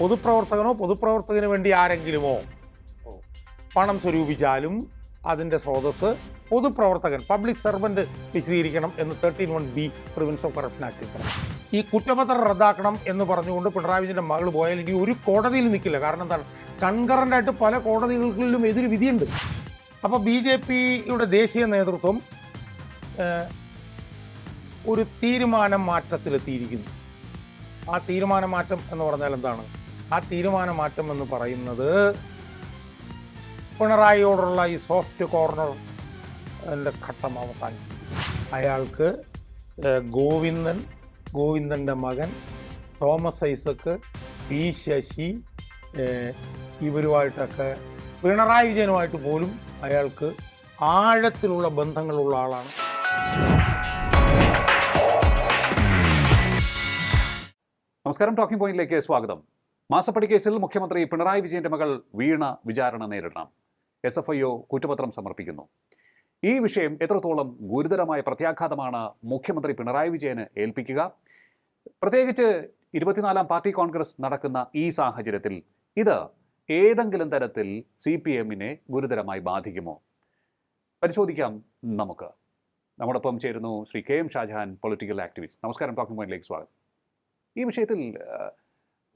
പൊതുപ്രവർത്തകനോ പൊതുപ്രവർത്തകന് വേണ്ടി ആരെങ്കിലുമോ പണം സ്വരൂപിച്ചാലും അതിന്റെ സ്രോതസ് പൊതുപ്രവർത്തകൻ പബ്ലിക് സർവന്റ് വിശദീകരിക്കണം എന്ന് thirteen one B prevention of corruption ആക്ടിൽ പറഞ്ഞു. ഈ കുറ്റപത്രം റദ്ദാക്കണം എന്ന് പറഞ്ഞുകൊണ്ട് പിണറായി വിജയന്റെ മകൾ പോയാൽ ഇനി ഒരു കോടതിയിൽ നിൽക്കില്ല. കാരണം എന്താണ്? കൺകറന്റായിട്ട് പല കോടതികളിലും എതിര് വിധിയുണ്ട്. അപ്പോൾ ബി ജെ പിയുടെ ദേശീയ നേതൃത്വം ഒരു തീരുമാനം മാറ്റത്തിലെത്തിയിരിക്കുന്നു. ആ തീരുമാനമാറ്റം എന്ന് പറഞ്ഞാൽ എന്താണ്? ആ തീരുമാന മാറ്റം എന്ന് പറയുന്നത് പിണറായിയോടുള്ള ഈ സോഫ്റ്റ് കോർണർ ഘട്ടം അവസാനിച്ചു അയാൾക്ക് ഗോവിന്ദൻ ഗോവിന്ദന്റെ മകൻ തോമസ് ഐസക്ക് പി ശശി ഇവരുമായിട്ടൊക്കെ പിണറായി വിജയനുമായിട്ട് പോലും അയാൾക്ക് ആഴത്തിലുള്ള ബന്ധങ്ങളുള്ള ആളാണ്. നമസ്കാരം ടോക്കിംഗ് പോയിന്റിലേക്ക് സ്വാഗതം. മാസപ്പടി കേസിൽ മുഖ്യമന്ത്രി പിണറായി വിജയന്റെ മകൾ വീണ വിചാരണ നേരിടണം. എസ് എഫ് ഐ ഒ കുറ്റപത്രം സമർപ്പിക്കുന്നു. ഈ വിഷയം എത്രത്തോളം ഗുരുതരമായ പ്രത്യാഘാതമാണ് മുഖ്യമന്ത്രി പിണറായി വിജയന് ഏൽപ്പിക്കുക. പ്രത്യേകിച്ച് ഇരുപത്തിനാലാം പാർട്ടി കോൺഗ്രസ് നടക്കുന്ന ഈ സാഹചര്യത്തിൽ ഇത് ഏതെങ്കിലും തരത്തിൽ സി പി എമ്മിനെ ഗുരുതരമായി ബാധിക്കുമോ? പരിശോധിക്കാം നമുക്ക്. നമ്മോടൊപ്പം ചേരുന്നു Shri K M Shajahan political activist. നമസ്കാരം ടോക്കിംഗ് പോയിന്റിലേക്ക് സ്വാഗതം. ഈ വിഷയത്തിൽ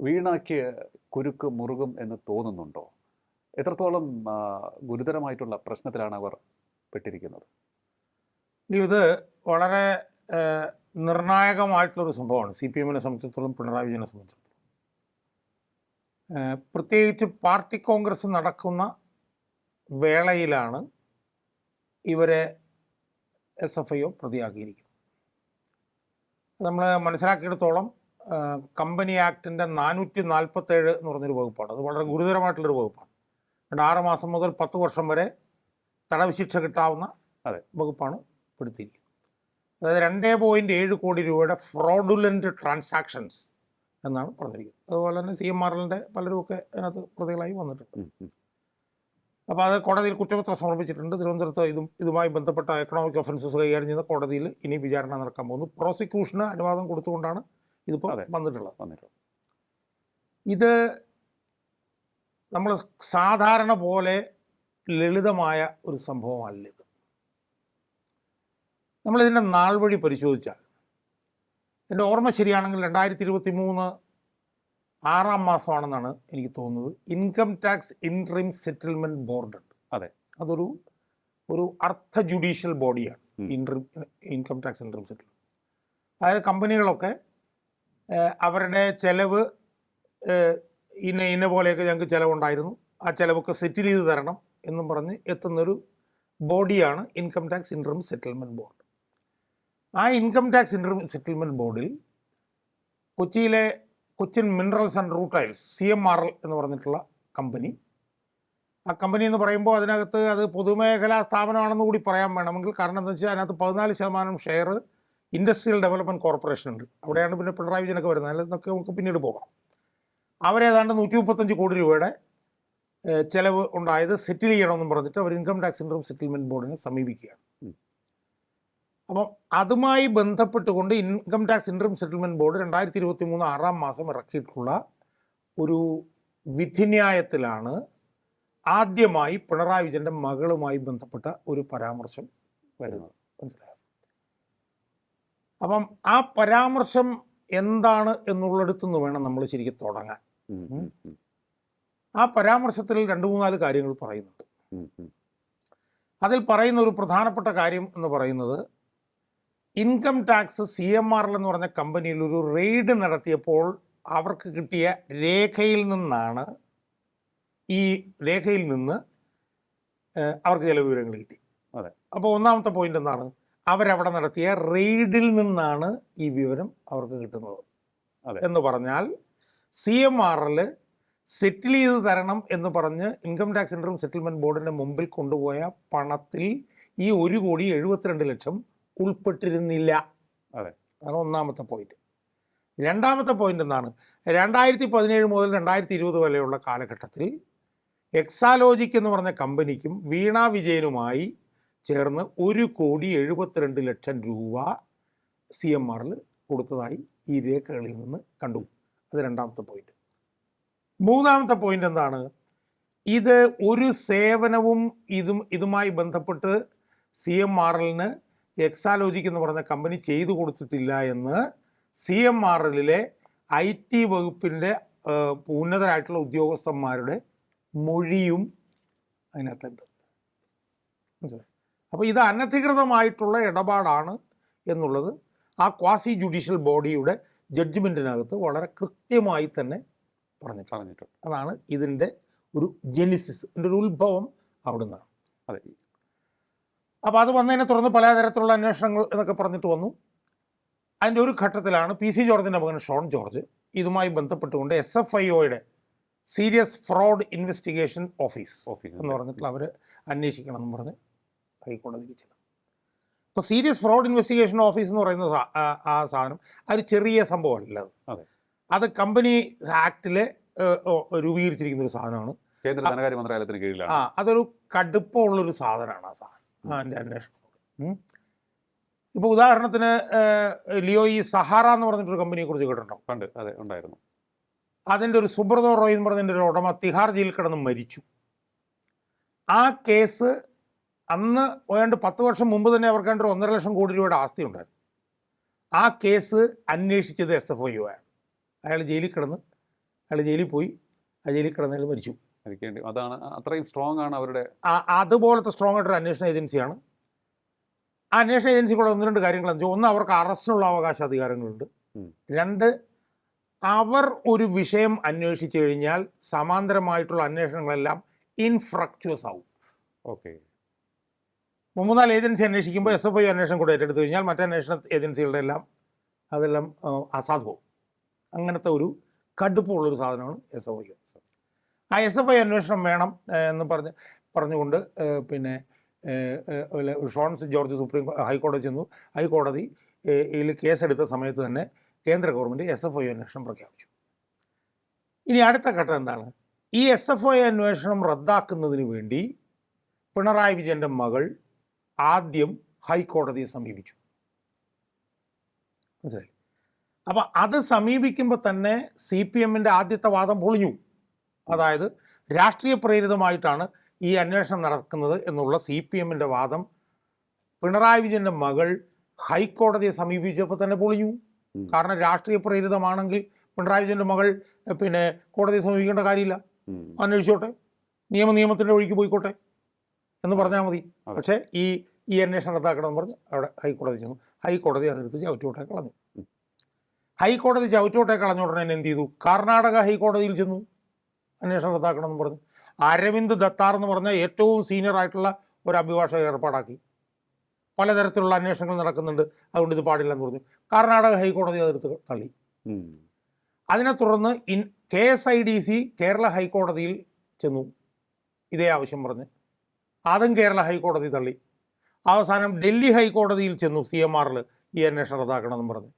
വീണയ്ക്ക് കുരുക്ക് മുറുകും എന്ന് തോന്നുന്നുണ്ടോ? എത്രത്തോളം ഗുരുതരമായിട്ടുള്ള പ്രശ്നത്തിലാണ് അവർ പെട്ടിരിക്കുന്നത്? ഇത് വളരെ നിർണായകമായിട്ടുള്ളൊരു സംഭവമാണ്. സി പി എമ്മിനെ സംബന്ധിച്ചിടത്തോളം പിണറായി വിജയനെ സംബന്ധിച്ചിടത്തോളം. പ്രത്യേകിച്ച് പാർട്ടി കോൺഗ്രസ് നടക്കുന്ന വേളയിലാണ് ഇവരെ എസ് എഫ് ഐ ഒ പ്രതിയാക്കിയിരിക്കുന്നത്. നമ്മൾ മനസ്സിലാക്കിയിടത്തോളം കമ്പനി ആക്ടിന്റെ നാനൂറ്റി നാൽപ്പത്തേഴ് എന്ന് പറഞ്ഞൊരു വകുപ്പാണ്. അത് വളരെ ഗുരുതരമായിട്ടുള്ളൊരു വകുപ്പാണ്. രണ്ട് ആറ് മാസം മുതൽ പത്ത് വർഷം വരെ തടവ് ശിക്ഷ കിട്ടാവുന്ന. വകുപ്പാണ് പെടുത്തിയിരിക്കുന്നത് അതായത് രണ്ടേ പോയിന്റ് ഏഴ് കോടി രൂപയുടെ ഫ്രോഡുലന്റ് ട്രാൻസാക്ഷൻസ് എന്നാണ് പറഞ്ഞിരിക്കുന്നത്. അതുപോലെ തന്നെ സി എം ആർ എല്ലിന്റെ പലരുമൊക്കെ അതിനകത്ത് പ്രതികളായി വന്നിട്ടുണ്ട്. അപ്പോൾ അത് കോടതിയിൽ കുറ്റപത്രം സമർപ്പിച്ചിട്ടുണ്ട്. തിരുവനന്തപുരത്ത് ഇതും ഇതുമായി ബന്ധപ്പെട്ട എക്കണോമിക് ഒഫൻസസ് കൈകാര്യം ചെയ്യുന്ന കോടതിയിൽ ഇനി വിചാരണ നടക്കാൻ പോകുന്നു. പ്രോസിക്യൂഷന് അനുവാദം കൊടുത്തുകൊണ്ടാണ് ഇതിപ്പോൾ വന്നിട്ടുള്ളത്. വന്നിട്ടുള്ളത്. ഇത് നമ്മൾ സാധാരണ പോലെ ലളിതമായ ഒരു സംഭവമല്ല ഇത്. നമ്മളിതിന്റെ നാൾ വഴി പരിശോധിച്ചാൽ എന്റെ ഓർമ്മ ശരിയാണെങ്കിൽ രണ്ടായിരത്തി ഇരുപത്തി മൂന്ന് ആറാം മാസമാണെന്നാണ് എനിക്ക് തോന്നുന്നത്. Income tax interim settlement board അതെ. അതൊരു ഒരു അർത്ഥ ജുഡീഷ്യൽ ബോഡിയാണ്. Interim income tax interim settlement അതായത് കമ്പനികളൊക്കെ അവരുടെ ചെലവ് ഇന്ന ഇന്ന പോലെയൊക്കെ ഞങ്ങൾക്ക് ചിലവുണ്ടായിരുന്നു. ആ ചിലവൊക്കെ സെറ്റിൽ ചെയ്ത് തരണം എന്നും പറഞ്ഞ് എത്തുന്നൊരു ബോഡിയാണ് income tax interim settlement board ആ ഇൻകം ടാക്സ് ഇൻട്രം സെറ്റിൽമെന്റ് ബോർഡിൽ കൊച്ചിയിലെ Cochin minerals and rutiles C M R L എന്ന് പറഞ്ഞിട്ടുള്ള കമ്പനി ആ കമ്പനി എന്ന് പറയുമ്പോൾ അതിനകത്ത് അത് പൊതുമേഖലാ സ്ഥാപനമാണെന്ന് കൂടി പറയാൻ വേണമെങ്കിൽ കാരണം എന്താ വെച്ചാൽ അതിനകത്ത് പതിനാല് ശതമാനം ഷെയർ ഇൻഡസ്ട്രിയൽ ഡെവലപ്മെന്റ് കോർപ്പറേഷൻ ഉണ്ട്. അവിടെയാണ് പിന്നെ പിണറായി വിജയനൊക്കെ വരുന്നത്. അതിലൊക്കെ നമുക്ക് പിന്നീട് പോകാം. അവരേതാണ്ട് നൂറ്റി മുപ്പത്തഞ്ച് കോടി രൂപയുടെ ചിലവ് ഉണ്ടായത് സെറ്റിൽ ചെയ്യണമെന്നും പറഞ്ഞിട്ട് അവർ ഇൻകം ടാക്സ് ഇൻട്രം സെറ്റിൽമെന്റ് ബോർഡിനെ സമീപിക്കുകയാണ്. അപ്പം അതുമായി ബന്ധപ്പെട്ടുകൊണ്ട് income tax interim settlement board രണ്ടായിരത്തി ഇരുപത്തി മൂന്ന് ആറാം മാസം ഇറക്കിയിട്ടുള്ള ഒരു വിധിന്യായത്തിലാണ് ആദ്യമായി പിണറായി വിജയന്റെ മകളുമായി ബന്ധപ്പെട്ട ഒരു പരാമർശം വരുന്നത്. മനസ്സിലായോ? അപ്പം ആ പരാമർശം എന്താണ് എന്നുള്ളിടത്തു നിന്ന് വേണം നമ്മൾ ശരിക്കും തുടങ്ങാൻ. ആ പരാമർശത്തിൽ രണ്ട് മൂന്നാൽ കാര്യങ്ങൾ പറയുന്നുണ്ട്. അതിൽ പറയുന്ന ഒരു പ്രധാനപ്പെട്ട കാര്യം എന്ന് പറയുന്നത് income tax C M R L എന്ന് പറഞ്ഞ കമ്പനിയിൽ ഒരു റെയ്ഡ് നടത്തിയപ്പോൾ അവർക്ക് കിട്ടിയ രേഖയിൽ നിന്നാണ് ഈ രേഖയിൽ നിന്ന് അവർക്ക് ചില വിവരങ്ങൾ കിട്ടി. അപ്പോൾ ഒന്നാമത്തെ പോയിന്റ് എന്താണ്? അവരവിടെ നടത്തിയ റെയ്ഡിൽ നിന്നാണ് ഈ വിവരം അവർക്ക് കിട്ടുന്നത്. എന്ന് പറഞ്ഞാൽ C M R L settle ചെയ്ത് തരണം എന്ന് പറഞ്ഞ് ഇൻകം ടാക്സ് ഇൻട്രീം സെറ്റിൽമെന്റ് ബോർഡിന്റെ മുമ്പിൽ കൊണ്ടുപോയ പണത്തിൽ ഈ ഒരു കോടി എഴുപത്തിരണ്ട് ലക്ഷം ഉൾപ്പെട്ടിരുന്നില്ല അതെ. അതാണ് ഒന്നാമത്തെ പോയിന്റ് രണ്ടാമത്തെ പോയിന്റ് എന്താണ് രണ്ടായിരത്തി പതിനേഴ് മുതൽ രണ്ടായിരത്തി ഇരുപത് വരെയുള്ള കാലഘട്ടത്തിൽ എക്സാലോജിക് എന്ന് പറഞ്ഞ കമ്പനിക്കും വീണ വിജയനുമായി ചേർന്ന് ഒരു കോടി എഴുപത്തിരണ്ട് ലക്ഷം രൂപ സി എം ആറിൽ കൊടുത്തതായി ഈ രേഖകളിൽ നിന്ന് കണ്ടു. അത് രണ്ടാമത്തെ പോയിന്റ് മൂന്നാമത്തെ പോയിന്റ് എന്താണ്? ഇത് ഒരു സേവനവും ഇതും ഇതുമായി ബന്ധപ്പെട്ട് സി എം ആറിന് എക്സാലോജിക്ക് എക്സാലോജിക് എന്ന് പറഞ്ഞ കമ്പനി ചെയ്തു കൊടുത്തിട്ടില്ല എന്ന് സി എം എല്ലിലെ ഐ ടി വകുപ്പിന്റെ ഉന്നതരായിട്ടുള്ള ഉദ്യോഗസ്ഥന്മാരുടെ മൊഴിയും അതിനകത്തുണ്ട്. മനസ്സിലായി? അപ്പോൾ ഇത് അനധികൃതമായിട്ടുള്ള ഇടപാടാണ് എന്നുള്ളത് ആ ക്വാസി ജുഡീഷ്യൽ ബോഡിയുടെ ജഡ്ജ്മെന്റിനകത്ത് വളരെ കൃത്യമായി തന്നെ പറഞ്ഞിട്ടുണ്ട്. പറഞ്ഞിട്ടുണ്ട്. അതാണ് ഇതിന്റെ ഒരു ജെനിസിസ് ഇതിന്റെ ഒരു ഉത്ഭവം അവിടെ നിന്നാണ് അതെ. അപ്പോൾ അത് വന്നതിനെ തുടർന്ന് പലതരത്തിലുള്ള അന്വേഷണങ്ങൾ എന്നൊക്കെ പറഞ്ഞിട്ട് വന്നു. അതിന്റെ ഒരു ഘട്ടത്തിലാണ് പി സി ജോർജിന്റെ മകൻ ഷോൺ ജോർജ് ഇതുമായി ബന്ധപ്പെട്ടുകൊണ്ട് എസ് എഫ് ഐ ഒയുടെ serious fraud investigation office office. എന്ന് പറഞ്ഞിട്ടുള്ള അവർ അന്വേഷിക്കണം എന്ന് പറഞ്ഞ് ഹൈക്കോടതിയിൽ ചെല്ലും ഇപ്പോൾ സീരിയസ് ഫ്രോഡ് ഇൻവെസ്റ്റിഗേഷൻ ഓഫീസ് എന്ന് പറയുന്ന ആ സാധനം ആ ഒരു ചെറിയ സംഭവമല്ല അത്. അതെ. കമ്പനി ആക്ടിൽ രൂപീകരിച്ചിരിക്കുന്ന ഒരു സാധനമാണ്. കേന്ദ്ര ധനകാര്യ മന്ത്രാലയത്തിന് കീഴിലാണ്. ആ അതൊരു കടുപ്പമുള്ളൊരു സാധനമാണ് ആ സാധനം. ആ അന്വേഷണം ഇപ്പോൾ ഉദാഹരണത്തിന് ലിയോ ഈ സഹാറ എന്ന് പറഞ്ഞിട്ടൊരു കമ്പനിയെ കുറിച്ച് കേട്ടിട്ടുണ്ടോ? അതിന്റെ അതെ ഉണ്ടായിരുന്നു. അതിന്റെ ഒരു സുബ്രതോ റോയ് എന്ന് പറഞ്ഞതിന്റെ ഒരു ഉടമ തിഹാർ ജയിലിൽ കിടന്ന് മരിച്ചു. ആ കേസ് അന്ന് ഏതാണ്ട് പത്ത് വർഷം മുമ്പ് തന്നെ അവർക്ക് ഒരു ഒന്നര ലക്ഷം കോടി രൂപയുടെ ആസ്തി ഉണ്ടായിരുന്നു. ആ കേസ് അന്വേഷിച്ചത് എസ് എഫ് ഐ ആണ് അയാൾ ജയിലിൽ കിടന്ന് അയാൾ ജയിലിൽ പോയി ആ ജയിലിൽ കിടന്ന് അയാൾ മരിച്ചു അതാണ് അത്രയും സ്ട്രോങ് ആണ് അവരുടെ ആ- അതുപോലത്തെ സ്ട്രോങ് ആയിട്ടൊരു അന്വേഷണ ഏജൻസിയാണ് ആ അന്വേഷണ ഏജൻസിക്കുള്ള ഒന്ന് രണ്ട് കാര്യങ്ങൾ എന്ന് ഒന്ന് അവർക്ക് അറസ്റ്റിനുള്ള അവകാശ അധികാരങ്ങളുണ്ട്. രണ്ട് അവർ ഒരു വിഷയം അന്വേഷിച്ചു കഴിഞ്ഞാൽ സമാന്തരമായിട്ടുള്ള അന്വേഷണങ്ങളെല്ലാം ഇൻഫ്രക്ച്വസ് ആവും. ഓക്കെ മൂന്നാൽ ഏജൻസി അന്വേഷിക്കുമ്പോൾ എസ് എഫ് ഐ അന്വേഷണം കൂടെ ഏറ്റെടുത്തു കഴിഞ്ഞാൽ മറ്റേ അന്വേഷണ ഏജൻസികളുടെ എല്ലാം അതെല്ലാം അസാധുവും അങ്ങനത്തെ ഒരു കടുപ്പമുള്ളൊരു സാധനമാണ് എസ് എഫ് ഐ ആ എസ് എഫ് ഐ അന്വേഷണം വേണം എന്ന് പറഞ്ഞ് പറഞ്ഞുകൊണ്ട് പിന്നെ ഷോൺസ് ജോർജ് സുപ്രീം ഹൈക്കോടതി ചെന്നു. ഹൈക്കോടതി ഇതിൽ കേസെടുത്ത സമയത്ത് തന്നെ കേന്ദ്ര ഗവൺമെന്റ് എസ് എഫ് ഐ അന്വേഷണം പ്രഖ്യാപിച്ചു. ഇനി അടുത്ത ഘട്ടം എന്താണ്? ഈ എസ് എഫ് ഐ അന്വേഷണം റദ്ദാക്കുന്നതിന് വേണ്ടി പിണറായി വിജയന്റെ മകൾ ആദ്യം ഹൈക്കോടതിയെ സമീപിച്ചു. മനസ്സിലായി? അപ്പം അത് സമീപിക്കുമ്പോൾ തന്നെ സി പി എമ്മിന്റെ ആദ്യത്തെ വാദം പൊളിഞ്ഞു. അതായത് രാഷ്ട്രീയ പ്രേരിതമായിട്ടാണ് ഈ അന്വേഷണം നടക്കുന്നത് എന്നുള്ള സി പി എമ്മിന്റെ വാദം പിണറായി വിജയന്റെ മകൾ ഹൈക്കോടതിയെ സമീപിച്ചപ്പോൾ തന്നെ പൊളിഞ്ഞു. കാരണം രാഷ്ട്രീയ പ്രേരിതമാണെങ്കിൽ പിണറായി വിജയന്റെ മകൾ പിന്നെ കോടതിയെ സമീപിക്കേണ്ട കാര്യമില്ല. അന്വേഷിച്ചോട്ടെ. നിയമ നിയമത്തിന്റെ വഴിക്ക് പോയിക്കോട്ടെ. എന്ന് പറഞ്ഞാൽ മതി. പക്ഷേ ഈ ഈ അന്വേഷണം റദ്ദാക്കണമെന്ന് പറഞ്ഞ് അവിടെ ഹൈക്കോടതി ചെന്നു. ഹൈക്കോടതി അതെടുത്ത് ചവിറ്റോട്ടെ കളഞ്ഞു. ഹൈക്കോടതി ചവിറ്റോട്ടെ കളഞ്ഞ ഉടനെ തന്നെ എന്ത് ചെയ്തു? കർണാടക ഹൈക്കോടതിയിൽ ചെന്നു അന്വേഷണം റദ്ദാക്കണമെന്ന് പറഞ്ഞു. അരവിന്ദ് ദത്താർ എന്ന് പറഞ്ഞ ഏറ്റവും സീനിയർ ആയിട്ടുള്ള ഒരു അഭിഭാഷക ഏർപ്പാടാക്കി. പലതരത്തിലുള്ള അന്വേഷണങ്ങൾ നടക്കുന്നുണ്ട്. അതുകൊണ്ട് ഇത് പാടില്ല എന്ന് പറഞ്ഞു. കർണാടക ഹൈക്കോടതി അതെടുത്ത് തള്ളി. അതിനെ തുടർന്ന് in K S I D C Kerala ഹൈക്കോടതിയിൽ ചെന്നു. ഇതേ ആവശ്യം പറഞ്ഞ്. അതും കേരള ഹൈക്കോടതി തള്ളി. അവസാനം ഡൽഹി ഹൈക്കോടതിയിൽ ചെന്നു സി എം ആറിൽ ഈ അന്വേഷണം റദ്ദാക്കണമെന്നും പറഞ്ഞു.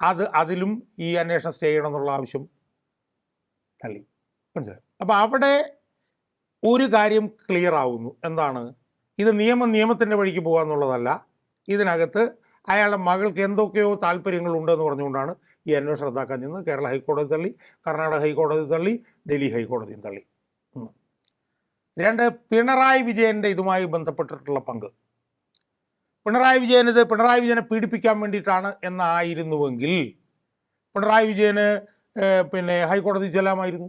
അത് അതിലും ഈ അന്വേഷണം സ്റ്റേ ചെയ്യണമെന്നുള്ള ആവശ്യം തള്ളി. മനസ്സിലായി? അപ്പോൾ അവിടെ ഒരു കാര്യം ക്ലിയർ ആവുന്നു. എന്താണ്? ഇത് നിയമം നിയമത്തിന്റെ വഴിക്ക് പോകുക എന്നുള്ളതല്ല ഇതിനകത്ത് അയാളുടെ മകൾക്ക് എന്തൊക്കെയോ താല്പര്യങ്ങളുണ്ടെന്ന് പറഞ്ഞുകൊണ്ടാണ് ഈ അന്വേഷണം റദ്ദാക്കാൻ ചെന്ന് കേരള ഹൈക്കോടതി തള്ളി കർണാടക ഹൈക്കോടതി തള്ളി ഡൽഹി ഹൈക്കോടതിയും തള്ളി. രണ്ട് പിണറായി വിജയന്റെ ഇതുമായി ബന്ധപ്പെട്ടിട്ടുള്ള പങ്ക്. പിണറായി വിജയൻ ഇത് പിണറായി വിജയനെ പീഡിപ്പിക്കാൻ വേണ്ടിയിട്ടാണ് എന്നായിരുന്നുവെങ്കിൽ പിണറായി വിജയന് പിന്നെ ഹൈക്കോടതി ചെല്ലാമായിരുന്നു.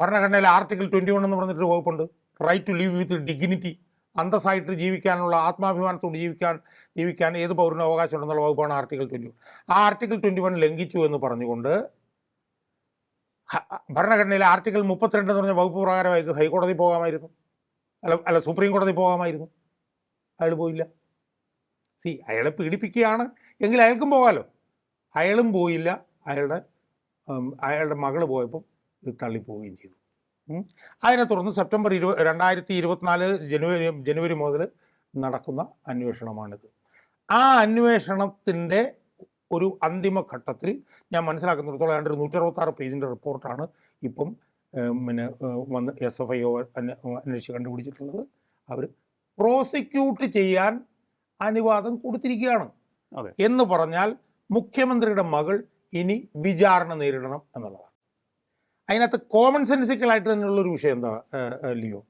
ഭരണഘടനയിലെ ആർട്ടിക്കിൾ ട്വന്റി വൺ എന്ന് പറഞ്ഞിട്ട് വകുപ്പുണ്ട്. Right to live with dignity അന്തസ്സായിട്ട് ജീവിക്കാനുള്ള ആത്മാഭിമാനത്തോട് ജീവിക്കാൻ ജീവിക്കാൻ ഏത് പൗരനും അവകാശമുണ്ടെന്നുള്ള വകുപ്പാണ് ആർട്ടിക്കിൾ ട്വന്റി ആ ആർട്ടിക്കിൾ ട്വന്റി ലംഘിച്ചു എന്ന് പറഞ്ഞുകൊണ്ട് ഭരണഘടനയിലെ ആർട്ടിക്കിൾ മുപ്പത്തിരണ്ട് എന്ന് പറഞ്ഞ വകുപ്പ് പ്രകാരം ഹൈക്കോടതി പോകാമായിരുന്നു. അല്ല അല്ല സുപ്രീം കോടതി പോകാമായിരുന്നു. അയാൾ പോയില്ല. സി അയാളെ പീഡിപ്പിക്കുകയാണ്. എങ്കിൽ അയാൾക്കും പോകാമല്ലോ അയാളും പോയില്ല. അയാളുടെ അയാളുടെ മകൾ പോയപ്പം ഇത് തള്ളിപ്പോവുകയും ചെയ്തു. അതിനെ തുടർന്ന് സെപ്റ്റംബർ ഇരുപ രണ്ടായിരത്തി ഇരുപത്തിനാല് ജനുവരി ജനുവരി മുതൽ നടക്കുന്ന അന്വേഷണമാണിത്. ആ അന്വേഷണത്തിന്റെ ഒരു അന്തിമ ഘട്ടത്തിൽ ഞാൻ മനസ്സിലാക്കുന്നിടത്തോളം ഏതാണ്ട് ഒരു നൂറ്ററുപത്താറ് പേജിന്റെ റിപ്പോർട്ടാണ് ഇപ്പം പിന്നെ വന്ന് എസ് എഫ് ഐ ഒ അന്വേഷിച്ച് കണ്ടുപിടിച്ചിട്ടുള്ളത്. അവർ പ്രോസിക്യൂട്ട് ചെയ്യാൻ അനുവാദം കൊടുത്തിരിക്കുകയാണ്. എന്ന് പറഞ്ഞാൽ മുഖ്യമന്ത്രിയുടെ മകൾ ഇനി വിചാരണ നേരിടണം എന്നുള്ളതാണ്. അതിനകത്ത് കോമൺ സെൻസിക്കലായിട്ട് തന്നെയുള്ളൊരു വിഷയം എന്താ ലിയോ?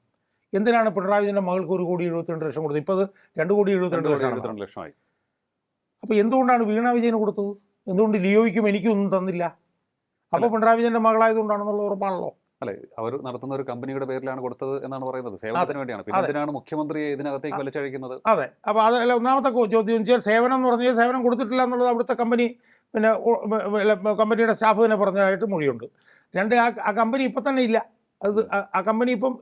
എന്തിനാണ് പിണറായി വിജയന്റെ മകൾക്ക് ഒരു കോടി എഴുപത്തിരണ്ട് ലക്ഷം കൊടുത്തത്? ഇപ്പോൾ അത് രണ്ട് കോടി എഴുപത്തിരണ്ട് ലക്ഷം ലക്ഷമായി. അപ്പോൾ എന്തുകൊണ്ടാണ് വീണ വിജയന് കൊടുത്തത്? എന്തുകൊണ്ട് ലിയോയ്ക്കും എനിക്കും ഒന്നും തന്നില്ല അപ്പോൾ. പിണറായി വിജയന്റെ മകളായതുകൊണ്ടാണെന്നുള്ള ഉറപ്പാണല്ലോ. അല്ലെ അവർ നടത്തുന്ന ഒരു കമ്പനിയുടെ പേരിലാണ് കൊടുത്തത് എന്നാണ് പറയുന്നത്. സേവനത്തിന് വേണ്ടിയാണ്. പിന്നെ അതിനാണ് മുഖ്യമന്ത്രിയെ ഇതിനകത്തേക്ക് വലിച്ചഴിക്കുന്നത്? അതെ. അപ്പോൾ അതല്ല അല്ല ഒന്നാമത്തെ ചോദ്യം വെച്ചാൽ സേവനം എന്ന് പറഞ്ഞാൽ സേവനം കൊടുത്തിട്ടില്ല എന്നുള്ളത് അവിടുത്തെ കമ്പനി പിന്നെ കമ്പനിയുടെ സ്റ്റാഫ് തന്നെ പറഞ്ഞതായിട്ട് മൊഴിയുണ്ട്. രണ്ട് ആ ആ കമ്പനി ഇപ്പം തന്നെ ഇല്ല. അത് ആ- ആ കമ്പനി ഇപ്പം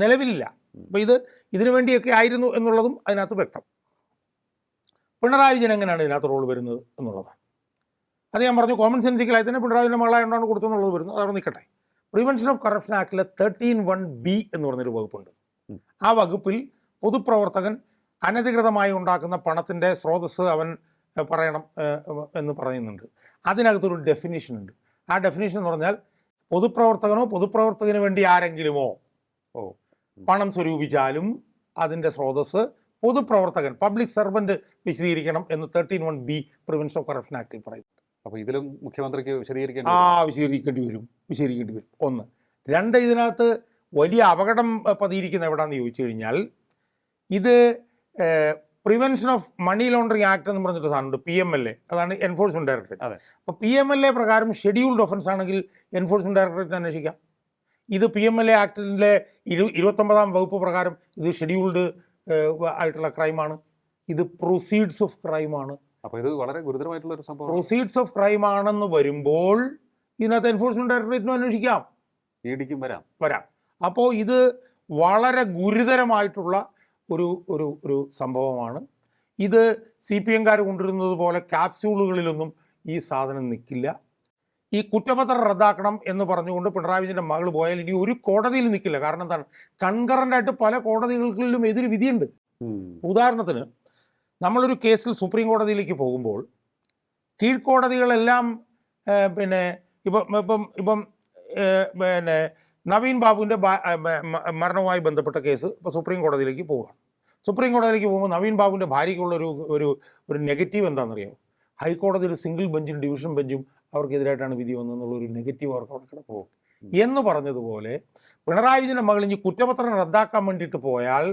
നിലവിലില്ല. അപ്പോൾ ഇത് ഇതിനു വേണ്ടിയൊക്കെ ആയിരുന്നു എന്നുള്ളതും അതിനകത്ത് വ്യക്തം. പിണറായി വിജയൻ എങ്ങനെയാണ് ഇതിനകത്ത് റോൾ വരുന്നത് എന്നുള്ളതാണ് അത് ഞാൻ പറഞ്ഞു കോമൺ സെൻസിക്കലായി തന്നെ പിണറായി വിജയന്റെ മകളായതുകൊണ്ടാണ് കൊടുത്തെന്നുള്ളത് വരുന്നത്. അതവിടെ നിൽക്കട്ടെ പ്രിവെൻഷൻ ഓഫ് കറപ്ഷൻ ആക്ടിലെ തേർട്ടീൻ വൺ ബി എന്ന് പറഞ്ഞൊരു വകുപ്പുണ്ട്. ആ വകുപ്പിൽ പൊതുപ്രവർത്തകൻ അനധികൃതമായി ഉണ്ടാക്കുന്ന പണത്തിന്റെ സ്രോതസ്സ് അവൻ പറയണം എന്ന് പറയുന്നുണ്ട്. അതിനകത്തൊരു ഡെഫിനിഷൻ ഉണ്ട്. ആ ഡെഫിനിഷൻ എന്ന് പറഞ്ഞാൽ പൊതുപ്രവർത്തകനോ പൊതുപ്രവർത്തകന് വേണ്ടി ആരെങ്കിലുമോ ഓ. പണം സ്വരൂപിച്ചാലും അതിന്റെ സ്രോതസ്സ് പൊതുപ്രവർത്തകൻ പബ്ലിക് സർവന്റ് വിശദീകരിക്കണം എന്ന് thirteen one B prevention of corruption ആക്ടിൽ പറയുന്നു. അപ്പോൾ ഇതിലും മുഖ്യമന്ത്രിക്ക് വിശദീകരിക്കേണ്ടി ആ വിശദീകരിക്കേണ്ടി വരും. വിശദീകരിക്കേണ്ടി വരും. ഒന്ന് രണ്ട് ഇതിനകത്ത് വലിയ അപകടം പതിയിരിക്കുന്ന എവിടെയാണെന്ന് ചോദിച്ചു കഴിഞ്ഞാൽ ഇത് prevention of money laundering act എന്ന് പറഞ്ഞിട്ട് സാധനമുണ്ട്. പി എം എൽ എ അതാണ് എൻഫോഴ്സ്മെന്റ്. ഡയറക്ടറേറ്റ് അപ്പോൾ പി എം എൽ എ പ്രകാരം ഷെഡ്യൂൾഡ് ഒഫൻസ് ആണെങ്കിൽ എൻഫോഴ്സ്മെന്റ് ഡയറക്ടറേറ്റ് അന്വേഷിക്കാം. ഇത് പി എം എൽ എ ആക്ടിന്റെ ഇരു ഇരുപത്തൊമ്പതാം വകുപ്പ് പ്രകാരം ഇത് ഷെഡ്യൂൾഡ് ആയിട്ടുള്ള ക്രൈമാണ്. ഇത് പ്രൊസീഡ്സ് ഓഫ് ക്രൈമാണ്. അപ്പൊ ഇത് വളരെ ഗുരുതരമായിട്ടുള്ള ഒരു സംഭവം പ്രൊസീഡ്സ് ഓഫ് ക്രൈം ആണെന്ന് വരുമ്പോൾ ഇതിനകത്ത് എൻഫോഴ്സ്മെന്റ് ഡയറക്ടറേറ്റിനും അന്വേഷിക്കാം. ഇടിക്കും വരാം. വരാം. അപ്പോൾ ഇത് വളരെ ഗുരുതരമായിട്ടുള്ള ഒരു ഒരു ഒരു സംഭവമാണ്. ഇത് സി പി എംകാർ കൊണ്ടുവരുന്നത് പോലെ ക്യാപ്സ്യൂളുകളിലൊന്നും ഈ സാധനം നിൽക്കില്ല ഈ കുറ്റപത്രം റദ്ദാക്കണം എന്ന് പറഞ്ഞുകൊണ്ട് പിണറായി വിജയന്റെ മകൾ പോയാൽ ഇനി ഒരു കോടതിയിൽ നിൽക്കില്ല. കാരണം എന്താണ്? കൺകറന്റായിട്ട് പല കോടതികളിലും എതിര് വിധിയുണ്ട്. ഉദാഹരണത്തിന് നമ്മളൊരു കേസിൽ സുപ്രീം കോടതിയിലേക്ക് പോകുമ്പോൾ കീഴ്ക്കോടതികളെല്ലാം പിന്നെ ഇപ്പം ഇപ്പം ഇപ്പം പിന്നെ നവീൻ ബാബുവിന്റെ മരണവുമായി ബന്ധപ്പെട്ട കേസ് ഇപ്പോൾ സുപ്രീം കോടതിയിലേക്ക് പോവുകയാണ് സുപ്രീം കോടതിയിലേക്ക് പോകുമ്പോൾ നവീൻ ബാബുവിന്റെ ഭാര്യയ്ക്കുള്ള ഒരു ഒരു ഒരു നെഗറ്റീവ് എന്താണെന്നറിയാമോ ഹൈക്കോടതിയിൽ സിംഗിൾ ബെഞ്ചും ഡിവിഷൻ ബെഞ്ചും അവർക്കെതിരായിട്ടാണ് വിധി വന്നതെന്നുള്ള ഒരു നെഗറ്റീവ് അവർക്ക് അവിടെ കിടക്കും എന്ന് പറഞ്ഞതുപോലെ പിണറായി വിജയന്റെ മകൾ ഇനി കുറ്റപത്രം റദ്ദാക്കാൻ വേണ്ടിയിട്ട് പോയാൽ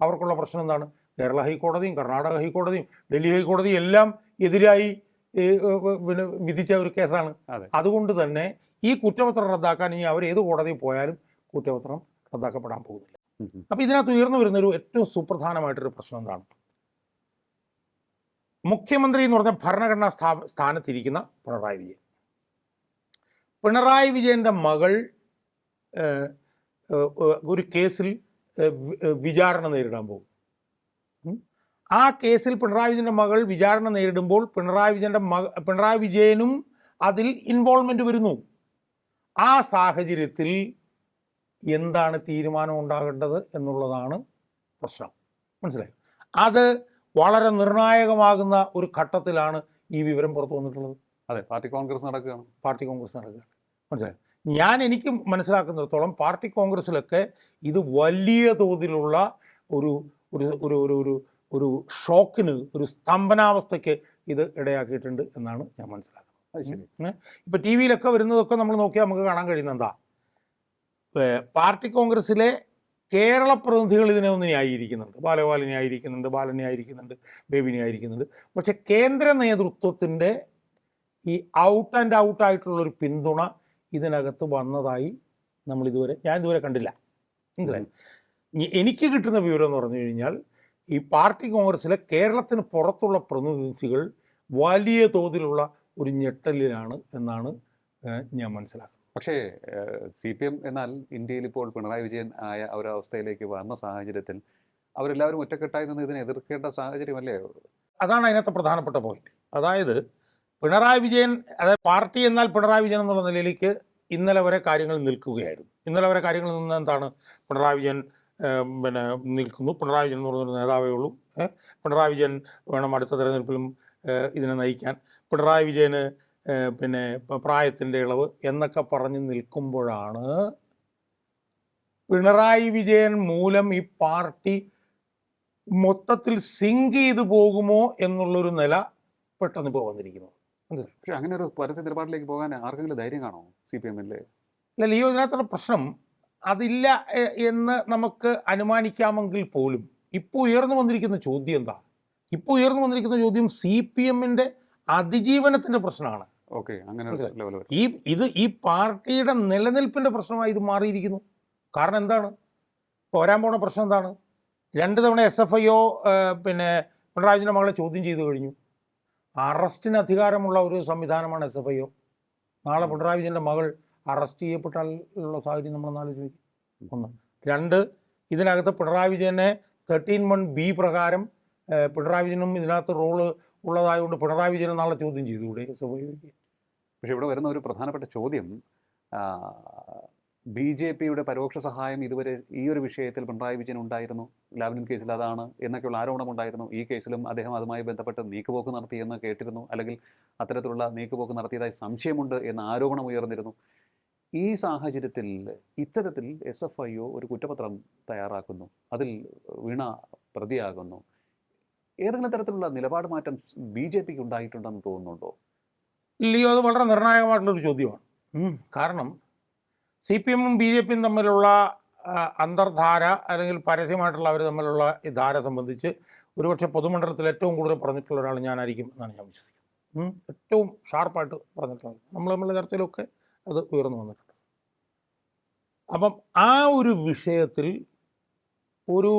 അവർക്കുള്ള പ്രശ്നം എന്താണ്? കേരള ഹൈക്കോടതിയും കർണാടക ഹൈക്കോടതിയും ഡൽഹി ഹൈക്കോടതിയും എല്ലാം എതിരായി പിന്നെ വിധിച്ച ഒരു കേസാണ്. അതെ. അതുകൊണ്ട് തന്നെ ഈ കുറ്റപത്രം റദ്ദാക്കാൻ ഇനി അവർ ഏത് കോടതിയിൽ പോയാലും കുറ്റപത്രം റദ്ദാക്കപ്പെടാൻ പോകുന്നില്ല. അപ്പോൾ ഇതിനകത്ത് ഉയർന്നു വരുന്നൊരു ഏറ്റവും സുപ്രധാനമായിട്ടൊരു പ്രശ്നം എന്താണ്? മുഖ്യമന്ത്രി എന്ന് പറഞ്ഞ ഭരണഘടനാ സ്ഥാ സ്ഥാനത്തിരിക്കുന്ന പിണറായി വിജയൻ. പിണറായി വിജയന്റെ മകൾ ഒരു കേസിൽ വിചാരണ നേരിടാൻ പോകും ആ കേസിൽ പിണറായി വിജയന്റെ മകൾ വിചാരണ നേരിടുമ്പോൾ പിണറായി വിജയന്റെ മക പിണറായി വിജയനും അതിൽ ഇൻവോൾവ്മെന്റ് വരുന്നു. ആ സാഹചര്യത്തിൽ എന്താണ് തീരുമാനം ഉണ്ടാകേണ്ടത് എന്നുള്ളതാണ് പ്രശ്നം. മനസ്സിലായി? അത് വളരെ നിർണായകമാകുന്ന ഒരു ഘട്ടത്തിലാണ് ഈ വിവരം പുറത്തു വന്നിട്ടുള്ളത്. അതെ പാർട്ടി കോൺഗ്രസ് നടക്കുകയാണ്. പാർട്ടി കോൺഗ്രസ് നടക്കുകയാണ്. മനസ്സിലായി? ഞാൻ എനിക്ക് മനസ്സിലാക്കുന്നിടത്തോളം പാർട്ടി കോൺഗ്രസിലൊക്കെ ഇത് വലിയ തോതിലുള്ള ഒരു ഒരു ഒരു ഒരു ഒരു ഒരു ഷോക്കിന് ഒരു സ്തംഭനാവസ്ഥയ്ക്ക് ഇത് ഇടയാക്കിയിട്ടുണ്ട് എന്നാണ് ഞാൻ മനസ്സിലാക്കുന്നത്. ഇപ്പം ടി വിയിലൊക്കെ വരുന്നതൊക്കെ നമ്മൾ നോക്കിയാൽ നമുക്ക് കാണാൻ കഴിയുന്ന എന്താ? പാർട്ടി കോൺഗ്രസ്സിലെ കേരള പ്രതിനിധികൾ ഇതിനെ ഒന്ന് ന്യായീകരിക്കുന്നുണ്ട്. ബാലഗോപാൽ ന്യായീകരിക്കുന്നുണ്ട് ബാലൻ ന്യായീകരിക്കുന്നുണ്ട് ബേബി ന്യായീകരിക്കുന്നുണ്ട്. പക്ഷെ കേന്ദ്ര നേതൃത്വത്തിന്റെ ഈ ഔട്ട് ആൻഡ് ഔട്ട് ആയിട്ടുള്ളൊരു പിന്തുണ ഇതിനകത്ത് വന്നതായി നമ്മൾ ഇതുവരെ ഞാൻ ഇതുവരെ കണ്ടില്ല. മനസ്സിലായി? എനിക്ക് കിട്ടുന്ന വിവരം എന്ന് പറഞ്ഞു കഴിഞ്ഞാൽ ഈ പാർട്ടി കോൺഗ്രസ്സിലെ കേരളത്തിന് പുറത്തുള്ള പ്രതിനിധികൾ വലിയ തോതിലുള്ള ഒരു ഞെട്ടലിലാണ് എന്നാണ് ഞാൻ മനസ്സിലാക്കുന്നത്. പക്ഷേ സി പി എം എന്നാൽ ഇന്ത്യയിൽ ഇപ്പോൾ പിണറായി വിജയൻ ആയ ഒരു അവസ്ഥയിലേക്ക് വന്ന സാഹചര്യത്തിൽ അവരെല്ലാവരും ഒറ്റക്കെട്ടായി നിന്ന് ഇതിനെ എതിർക്കേണ്ട സാഹചര്യമല്ലേ? അതാണ് അതിനകത്ത് പ്രധാനപ്പെട്ട പോയിന്റ് അതായത് പിണറായി വിജയൻ അതായത് പാർട്ടി എന്നാൽ പിണറായി വിജയൻ എന്നുള്ള നിലയിലേക്ക് ഇന്നലെ വരെ കാര്യങ്ങൾ നിൽക്കുകയായിരുന്നു. ഇന്നലെ വരെ കാര്യങ്ങൾ നിന്ന് എന്താണ് പിണറായി വിജയൻ പിന്നെ നിൽക്കുന്നു. പിണറായി വിജയൻ എന്ന് പറഞ്ഞൊരു നേതാവേ ഉള്ളൂ. പിണറായി വിജയൻ വേണം അടുത്ത തെരഞ്ഞെടുപ്പിലും ഇതിനെ നയിക്കാൻ. പിണറായി വിജയന് പിന്നെ പ്രായത്തിന്റെ ഇളവ് എന്നൊക്കെ പറഞ്ഞ് നിൽക്കുമ്പോഴാണ് പിണറായി വിജയൻ മൂലം ഈ പാർട്ടി മൊത്തത്തിൽ സിങ്ക് ചെയ്തു പോകുമോ എന്നുള്ളൊരു നില പെട്ടെന്ന് ഇപ്പോൾ വന്നിരിക്കുന്നത് പക്ഷേ അങ്ങനെ ഒരു പരസ്യ നിലപാടിലേക്ക് പോകാൻ ആർക്കെങ്കിലും ധൈര്യം കാണോ സി പി എമ്മിലെ? അല്ല ലിയോ ഇതിനകത്തുള്ള പ്രശ്നം. അതില്ല എന്ന് നമുക്ക് അനുമാനിക്കാമെങ്കിൽ പോലും ഇപ്പോൾ ഉയർന്നു വന്നിരിക്കുന്ന ചോദ്യം എന്താ? ഇപ്പോൾ ഉയർന്നു വന്നിരിക്കുന്ന ചോദ്യം സി പി എമ്മിന്റെ അതിജീവനത്തിന്റെ പ്രശ്നമാണ്. ഓക്കെ അങ്ങനെ ഈ ഇത് ഈ പാർട്ടിയുടെ നിലനിൽപ്പിന്റെ പ്രശ്നമായി ഇത് മാറിയിരിക്കുന്നു. കാരണം എന്താണ്? പോരാൻ വരാൻ പോണ പ്രശ്നം എന്താണ്? രണ്ട് തവണ എസ് എഫ് ഐ ഒ പിന്നെ പിണറായി വിജയന്റെ മകളെ ചോദ്യം ചെയ്തു കഴിഞ്ഞു. അറസ്റ്റിന് അധികാരമുള്ള ഒരു സംവിധാനമാണ് എസ് എഫ് ഐ ഒ നാളെ പിണറായി വിജയന്റെ മകൾ അറസ്റ്റ് ചെയ്യപ്പെട്ടാൽ ഉള്ള സാഹചര്യം നമ്മൾ ആലോചിക്കും ഒന്ന്. രണ്ട് ഇതിനകത്ത് പിണറായി വിജയനെ തേർട്ടീൻ വൺ ബി പ്രകാരം പിണറായി വിജയനും ഇതിനകത്ത് റോൾ ഉള്ളതായതുകൊണ്ട് പിണറായി വിജയനെ നാളെ ചോദ്യം ചെയ്തുകൂടെ പക്ഷേ പക്ഷെ ഇവിടെ വരുന്ന ഒരു പ്രധാനപ്പെട്ട ചോദ്യം ബി ജെ പിയുടെ പരോക്ഷ സഹായം ഇതുവരെ ഈ ഒരു വിഷയത്തിൽ പിണറായി വിജയൻ ഉണ്ടായിരുന്നു? ലാവ്ലിൻ കേസിൽ അതാണ് എന്നൊക്കെയുള്ള ആരോപണം ഉണ്ടായിരുന്നു. ഈ കേസിലും അദ്ദേഹം അതുമായി ബന്ധപ്പെട്ട് നീക്കുപോക്ക് നടത്തിയെന്ന് കേട്ടിരുന്നു. അല്ലെങ്കിൽ അത്തരത്തിലുള്ള നീക്കുപോക്ക് നടത്തിയതായി സംശയമുണ്ട് എന്ന ആരോപണം ഉയർന്നിരുന്നു. ഈ സാഹചര്യത്തിൽ ഇത്തരത്തിൽ എസ് എഫ് ഐ ഒ ഒരു കുറ്റപത്രം തയ്യാറാക്കുന്നു. അതിൽ വീണ പ്രതിയാകുന്നു. ഏതെങ്കിലും തരത്തിലുള്ള നിലപാട് മാറ്റം ബി ജെ പിക്ക് ഉണ്ടായിട്ടുണ്ടെന്ന് തോന്നുന്നുണ്ടോ? ലിയോ അത് വളരെ നിർണായകമായിട്ടുള്ളൊരു ചോദ്യമാണ്. കാരണം സി പി എമ്മും ബി ജെ പിയും തമ്മിലുള്ള അന്തർധാര അല്ലെങ്കിൽ പരസ്യമായിട്ടുള്ള അവർ തമ്മിലുള്ള ഈ ധാര സംബന്ധിച്ച് ഒരുപക്ഷെ പൊതുമണ്ഡലത്തിൽ ഏറ്റവും കൂടുതൽ പറഞ്ഞിട്ടുള്ള ഒരാൾ ഞാനായിരിക്കും എന്നാണ് ഞാൻ വിശ്വസിക്കുന്നത്. ഏറ്റവും ഷാർപ്പായിട്ട് പറഞ്ഞിട്ടുള്ളത് നമ്മൾ തമ്മിലുള്ള ചർച്ചയിലൊക്കെ അത് ഉയർന്നു വന്നിട്ടുണ്ട്. അപ്പം ആ ഒരു വിഷയത്തിൽ ഒരു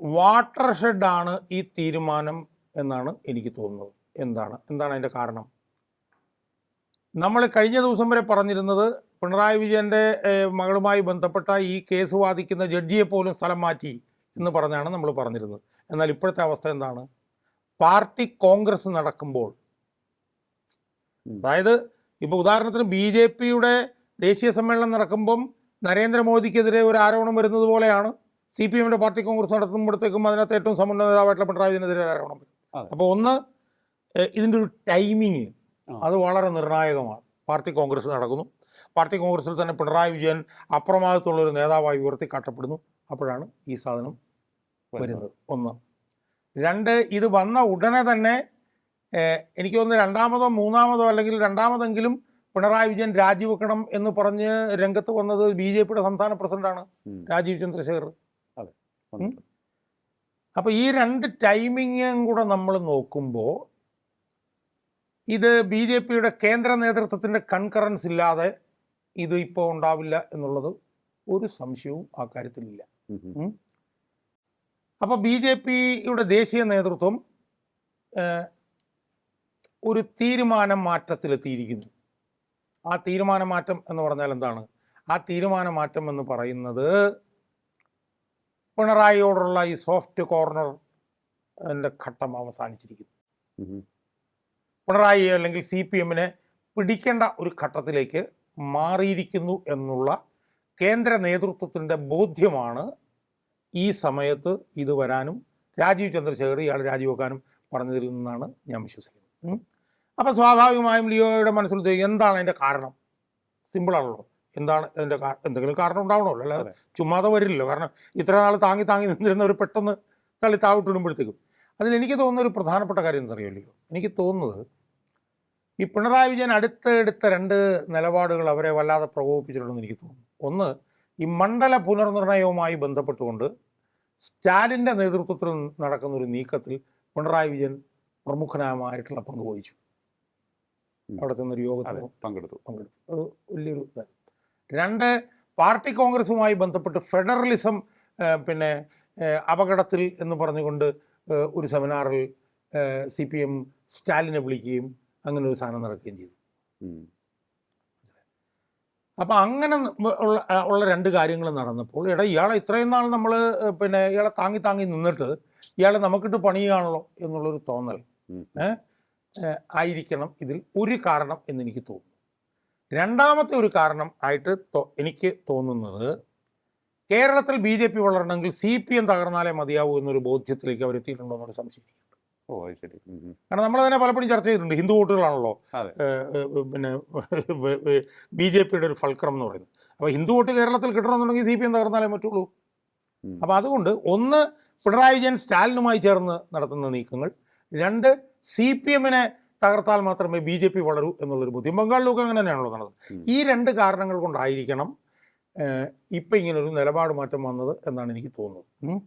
വാട്ടർ ഷെഡാണ് ഈ തീരുമാനം എന്നാണ് എനിക്ക് തോന്നുന്നത്. എന്താണ്? എന്താണ് അതിന്റെ കാരണം? നമ്മൾ കഴിഞ്ഞ ദിവസം വരെ പറഞ്ഞിരുന്നത് പിണറായി വിജയന്റെ മകളുമായി ബന്ധപ്പെട്ട ഈ കേസ് വാദിക്കുന്ന ജഡ്ജിയെ പോലും സ്ഥലം മാറ്റി എന്ന് പറഞ്ഞാണ് നമ്മൾ പറഞ്ഞിരുന്നത്. എന്നാൽ ഇപ്പോഴത്തെ അവസ്ഥ എന്താണ്? പാർട്ടി കോൺഗ്രസ് നടക്കുമ്പോൾ. അതായത് ഇപ്പോൾ ഉദാഹരണത്തിന് ബി ജെ പിയുടെ ദേശീയ സമ്മേളനം നടക്കുമ്പം നരേന്ദ്രമോദിക്കെതിരെ ഒരു ആരോപണം വരുന്നത് പോലെയാണ്. സി പി എമ്മിന്റെ പാർട്ടി കോൺഗ്രസ് നടത്തുമ്പോഴത്തേക്കും അതിനകത്ത് ഏറ്റവും സമുന്നത നേതാവായിട്ടുള്ള പിണറായി വിജയനെതിരെ ആരോപണം വരും. അപ്പോൾ ഒന്ന് ഇതിന്റെ ഒരു ടൈമിങ് അത് വളരെ നിർണായകമാണ്. പാർട്ടി കോൺഗ്രസ് നടക്കുന്നു. പാർട്ടി കോൺഗ്രസിൽ തന്നെ പിണറായി വിജയൻ അപ്രമാദത്തുള്ള ഒരു നേതാവായി ഉയർത്തിക്കാട്ടപ്പെടുന്നു അപ്പോഴാണ് ഈ സാധനം വരുന്നത്. ഒന്ന്. രണ്ട് ഇത് വന്ന ഉടനെ തന്നെ എനിക്ക് തോന്നുന്നു രണ്ടാമതോ മൂന്നാമതോ അല്ലെങ്കിൽ രണ്ടാമതെങ്കിലും പിണറായി വിജയൻ രാജിവെക്കണം എന്ന് പറഞ്ഞ് രംഗത്ത് വന്നത് ബി ജെ പിയുടെ സംസ്ഥാന പ്രസിഡന്റാണ്. രാജീവ് ചന്ദ്രശേഖർ. അപ്പോൾ ഈ രണ്ട് ടൈമിങ്ങും കൂടെ നമ്മൾ നോക്കുമ്പോൾ ഇത് ബി ജെ പിയുടെ കേന്ദ്ര നേതൃത്വത്തിന്റെ കൺകറൻസ് ഇല്ലാതെ ഇത് ഇപ്പോൾ ഉണ്ടാവില്ല എന്നുള്ളത് ഒരു സംശയവും ആ കാര്യത്തിലില്ല. അപ്പോൾ ബി ജെ പിയുടെ ദേശീയ നേതൃത്വം ഒരു തീരുമാന മാറ്റത്തിലെത്തിയിരിക്കുന്നു ആ തീരുമാന മാറ്റം എന്ന് പറഞ്ഞാൽ എന്താണ്? ആ തീരുമാന മാറ്റം എന്ന് പറയുന്നത് പിണറായിയോടുള്ള ഈ സോഫ്റ്റ് കോർണർ എന്റെ ഘട്ടം അവസാനിച്ചിരിക്കുന്നു. പിണറായി അല്ലെങ്കിൽ സി പി എമ്മിനെ പിടിക്കേണ്ട ഒരു ഘട്ടത്തിലേക്ക് മാറിയിരിക്കുന്നു എന്നുള്ള കേന്ദ്ര നേതൃത്വത്തിന്റെ ബോധ്യമാണ് ഈ സമയത്ത് ഇത് വരാനും രാജീവ് ചന്ദ്രശേഖർ ഇയാൾ രാജിവെക്കാനും പറഞ്ഞതിൽ നിന്നാണ് ഞാൻ വിശ്വസിക്കുന്നത്. അപ്പോൾ സ്വാഭാവികമായും ലിയോയുടെ മനസ്സിൽ എന്താണ് അതിന്റെ കാരണം സിമ്പിളാണല്ലോ എന്താണ് ഇതിന്റെ എന്തെങ്കിലും കാരണം ഉണ്ടാവണമല്ലോ അല്ലാതെ. ചുമ്മാതെ വരില്ലല്ലോ. കാരണം ഇത്ര നാൾ താങ്ങി താങ്ങി നിന്നിരുന്നവർ പെട്ടെന്ന് തള്ളി താവിട്ടിടുമ്പോഴത്തേക്കും. അതിൽ എനിക്ക് തോന്നുന്ന ഒരു പ്രധാനപ്പെട്ട കാര്യം എന്തറിയോ എനിക്ക് തോന്നുന്നത് ഈ പിണറായി വിജയൻ അടുത്തടുത്ത രണ്ട് നിലപാടുകൾ അവരെ വല്ലാതെ പ്രകോപിപ്പിച്ചിട്ടുണ്ടെന്ന് എനിക്ക് തോന്നുന്നു. ഒന്ന് ഈ മണ്ഡല പുനർനിർണയവുമായി ബന്ധപ്പെട്ടുകൊണ്ട് സ്റ്റാലിന്റെ നേതൃത്വത്തിൽ നടക്കുന്ന ഒരു നീക്കത്തിൽ പിണറായി വിജയൻ പ്രമുഖനായിട്ടുള്ള പങ്ക് വഹിച്ചു. അവിടെ ചെന്നൊരു യോഗത്തിൽ പങ്കെടുത്തു. പങ്കെടുത്തു. അത് വലിയൊരു ഇതാണ് രണ്ട് പാർട്ടി കോൺഗ്രസുമായി ബന്ധപ്പെട്ട് ഫെഡറലിസം പിന്നെ അപകടത്തിൽ എന്ന് പറഞ്ഞുകൊണ്ട് ഒരു സെമിനാറിൽ സി പി എം സ്റ്റാലിനെ വിളിക്കുകയും അങ്ങനെ ഒരു സാധനം നടക്കുകയും ചെയ്തു. അപ്പം അങ്ങനെ ഉള്ള ഉള്ള രണ്ട് കാര്യങ്ങൾ നടന്നപ്പോൾ എടാ ഇയാളെ ഇത്രയും നാൾ നമ്മൾ പിന്നെ ഇയാളെ താങ്ങി താങ്ങി നിന്നിട്ട് ഇയാളെ നമുക്കിട്ട് പണിയുകയാണല്ലോ എന്നുള്ളൊരു തോന്നൽ ആയിരിക്കണം ഇതിൽ ഒരു കാരണം എന്നെനിക്ക് തോന്നുന്നു. രണ്ടാമത്തെ ഒരു കാരണം ആയിട്ട് എനിക്ക് തോന്നുന്നത് കേരളത്തിൽ ബി ജെ പി വളരണമെങ്കിൽ സി പി എം തകർന്നാലേ മതിയാവൂ എന്നൊരു ബോധ്യത്തിലേക്ക് അവർ എത്തിയിട്ടുണ്ടോ എന്നൊരു സംശയിക്കുന്നുണ്ട്. കാരണം നമ്മൾ തന്നെ പലപ്പോഴും ചർച്ച ചെയ്തിട്ടുണ്ട്. ഹിന്ദു വോട്ടുകളാണല്ലോ പിന്നെ ബി ജെ പിയുടെ ഒരു ഫൽക്രം എന്ന് പറയുന്നത്. അപ്പോൾ ഹിന്ദു വോട്ട് കേരളത്തിൽ കിട്ടണമെന്നുണ്ടെങ്കിൽ സി പി എം തകർന്നാലേ പറ്റുള്ളൂ. അപ്പൊ അപ്പോൾ അതുകൊണ്ട് ഒന്ന് പിണറായി വിജയൻ സ്റ്റാലിനുമായി ചേർന്ന് നടത്തുന്ന നീക്കങ്ങൾ. രണ്ട് സി പി എമ്മിനെ തകർത്താൽ മാത്രമേ ബി ജെ പി വളരൂ എന്നുള്ളൊരു ബോധ്യം. ബംഗാളിലൊക്കെ അങ്ങനെ തന്നെയാണല്ലോ നടന്നത്. ഈ രണ്ട് കാരണങ്ങൾ കൊണ്ടായിരിക്കണം ഇപ്പം ഇങ്ങനൊരു നിലപാട് മാറ്റം വന്നത് എന്നാണ് എനിക്ക് തോന്നുന്നത്.